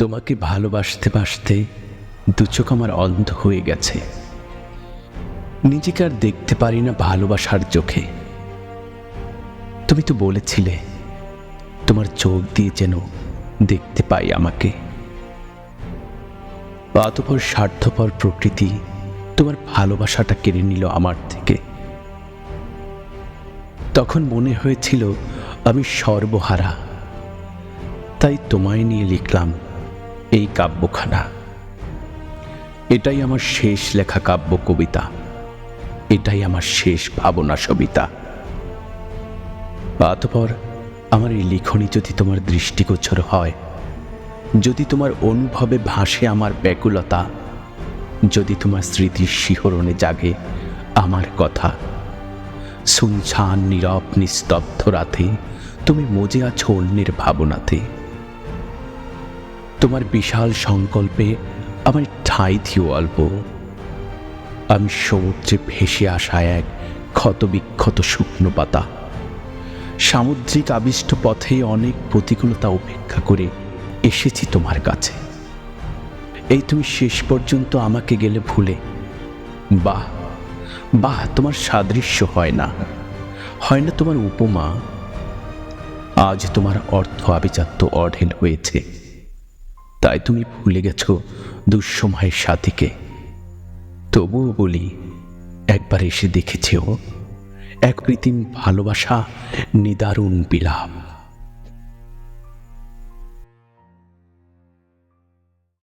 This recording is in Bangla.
তোমাকে ভালোবাসতে বাসতে দু চোখ আমার অন্ধ হয়ে গেছে। নিজেকে আর দেখতে পারি না ভালোবাসার চোখে। তুমি তো বলেছিলে, তোমার চোখ দিয়ে যেন দেখতে পাই আমাকে। অতপর স্বার্থপর প্রকৃতি তোমার ভালোবাসাটা কেড়ে নিল আমার থেকে। তখন মনে হয়েছিল আমি সর্বহারা। তাই তোমায় নিয়ে লিখলাম এই কাব্যখানা। এটাই আমার শেষ লেখা কাব্য কবিতা। এটাই আমার শেষ ভাবনা সবিতা। অতপর আমার এই লিখনই যদি তোমার দৃষ্টিগোচর হয়, যদি তোমার অনুভবে ভাসে আমার ব্যাকুলতা, যদি তোমার স্মৃতির শিহরণে জাগে আমার কথা, শুনছান নীরব নিস্তব্ধ রাতে, তুমি মজে আছো অন্যের ভাবনাতে। তোমার বিশাল সংকল্পে আমার ঠাঁই থিও অল্প। আমি সমুদ্রে ভেসে আসা এক ক্ষতবিক্ষত শুকনো পাতা। সামুদ্রিক আবিষ্ট পথে অনেক প্রতিকূলতা উপেক্ষা করে এসেছি তোমার কাছে। এই তুমি শেষ পর্যন্ত আমাকে গেলে ভুলে। বাহ বাহ, তোমার সাদৃশ্য হয় না। হয় না তোমার উপমা। আজ তোমার অর্থ আভিজাত্য অঢেল হয়েছে। তাই তুমি ভুলে গেছ দুঃসময়ের সাথীকে। তবুও বলি, একবার এসে দেখেছেও এক কৃত্রিম ভালোবাসা নিদারুণ বিলাপ।